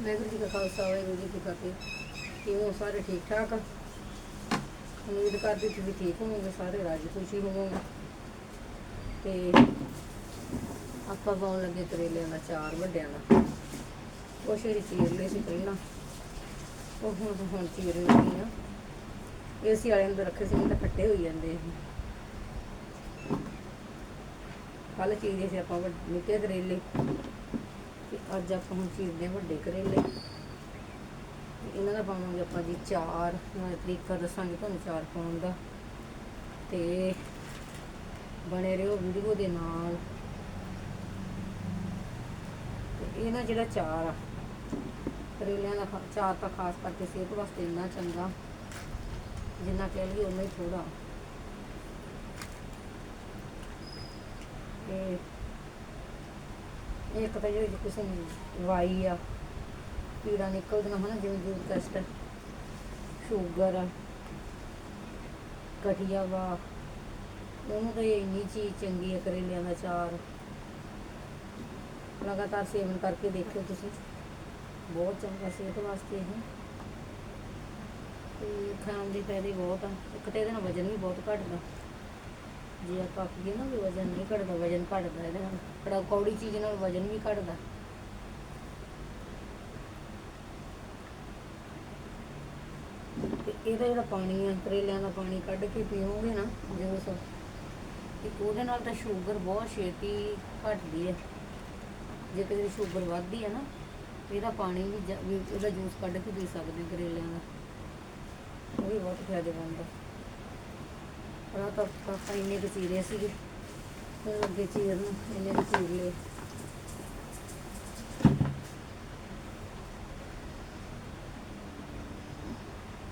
ਵਾਹਿਗੁਰੂ ਜੀ ਕਾ ਖਾਲਸਾ, ਵਾਹਿਗੁਰੂ ਜੀ ਕੀ ਫਤਿਹ। ਕਿਵੇਂ ਹੋ ਸਾਰੇ? ਠੀਕ ਠਾਕ? ਉਮੀਦ ਕਰਦੀ ਤੁਸੀਂ ਠੀਕ ਹੋਵੋਗੇ, ਸਾਰੇ ਰਾਜੀ ਖੁਸ਼ੀ ਹੋਵੋਗੇ। ਤੇ ਆਪਾਂ ਪਾਉਣ ਲੱਗੇ ਕਰੇਲਿਆਂ ਦਾ ਚਾਰ ਵੱਡਿਆਂ ਦਾ। ਉਹ ਸ਼ੇਰੀ ਚੀਰ ਲਏ ਸੀ ਪਹਿਲਾਂ। ਉਹ ਹੁਣ ਹੁਣ ਚੀਰ ਲੱਗੀ ਆ। ਏਸੀ ਵਾਲੇ ਅੰਦਰ ਰੱਖੇ ਸੀ ਨਹੀਂ ਤਾਂ ਖੱਟੇ ਹੋਈ ਜਾਂਦੇ ਇਹ ਕੱਲ ਚੀਰੇ ਸੀ ਆਪਾਂ ਵੱਡ- ਨਿੱਕੇ ਕਰੇਲੇ। ਤੇ ਅੱਜ ਆਪਾਂ ਹੁਣ ਚੀਰਦੇ ਹਾਂ ਵੱਡੇ ਕਰੇਲੇ। ਇਹਨਾਂ ਦਾ ਪਾਵਾਂਗੇ ਆਪਾਂ ਜੀ ਚਾਰ ਮੈਂ ਤਰੀਕਾ ਦੱਸਾਂਗੇ ਤੁਹਾਨੂੰ ਚਾਰ ਪਾਉਣ ਦਾ। ਤੇ ਬਣੇ ਰਹੋ ਵੀਡੀਓ ਦੇ ਨਾਲ। ਤੇ ਇਹ ਨਾ ਜਿਹੜਾ ਚਾਰ ਆ, ਕਰੇਲਿਆਂ ਦਾ ਖਾ- ਚਾਰ ਤਾਂ ਖਾਸ ਕਰਕੇ ਸਿਹਤ ਵਾਸਤੇ ਇੰਨਾ ਚੰਗਾ, ਜਿੰਨਾ ਕਹਿ ਲਈਏ ਉਨਾ ਹੀ ਥੋੜਾ ਤੇ ਇੱਕ ਤਾਂ ਜਿਹੜੀ ਕਿਸੇ ਨੂੰ ਵਾਈ ਆ ਪੀੜਾ ਨਿਕਲਦੀਆਂ ਹਨਾ, ਜਿਵੇਂ ਜੂਰ ਟੈਸਟ ਸ਼ੂਗਰ ਆ ਕਠੀਆ ਵਾ, ਉਹਨੂੰ ਤਾਂ ਇਹ ਇੰਨੀ ਚੀਜ਼ ਚੰਗੀ ਹੈ ਕਰੇਲਿਆਂ ਦਾ ਚਾਰ ਲਗਾਤਾਰ ਸੇਵਨ ਕਰਕੇ ਦੇਖਿਓ ਤੁਸੀਂ। ਬਹੁਤ ਚੰਗਾ ਸਿਹਤ ਵਾਸਤੇ ਇਹ। ਤੇ ਖਾਣ ਦੀ ਫਾਇਦੇ ਬਹੁਤ ਆ। ਇੱਕ ਤਾਂ ਇਹਦੇ ਨਾਲ ਵਜਨ ਵੀ ਬਹੁਤ ਘਟਦਾ। ਜੇ ਆਪਾਂ ਕਹੀਏ ਨਾ ਵੀ ਵਜਨ ਨਹੀਂ ਘਟਦਾ, ਵਜਨ ਘਟਦਾ ਇਹਦੇ ਨਾਲ। ਕੜਾ ਕੌੜੀ ਚੀਜ਼ ਨਾਲ ਵਜਨ ਵੀ ਘਟਦਾ। ਤੇ ਇਹਦਾ ਜਿਹੜਾ ਪਾਣੀ ਆ, ਕਰੇਲਿਆਂ ਦਾ ਪਾਣੀ ਕੱਢ ਕੇ ਪੀਓਗੇ ਨਾ ਜੂਸ ਤੇ ਉਹਦੇ ਨਾਲ ਤਾਂ ਸ਼ੂਗਰ ਬਹੁਤ ਛੇਤੀ ਘਟਦੀ ਹੈ। ਜੇ ਕਿਸੇ ਸ਼ੂਗਰ ਵੱਧਦੀ ਹੈ ਨਾ ਇਹਦਾ ਪਾਣੀ ਵੀ ਜ- ਇਹਦਾ ਜੂਸ ਕੱਢ ਕੇ ਪੀ ਸਕਦੇ ਕਰੇਲਿਆਂ ਦਾ। ਉਹ ਵੀ ਬਹੁਤ ਫਾਇਦੇਮੰਦ ਆ ਤਾਂ ਆਪਾਂ ਇੰਨੇ ਕੁ ਚੀਰੇ ਸੀਗੇ ਫਿਰ ਅੱਗੇ ਚੀਰ ਨੂੰ ਇੰਨੇ ਕੁ ਚੀਰ ਲਏ।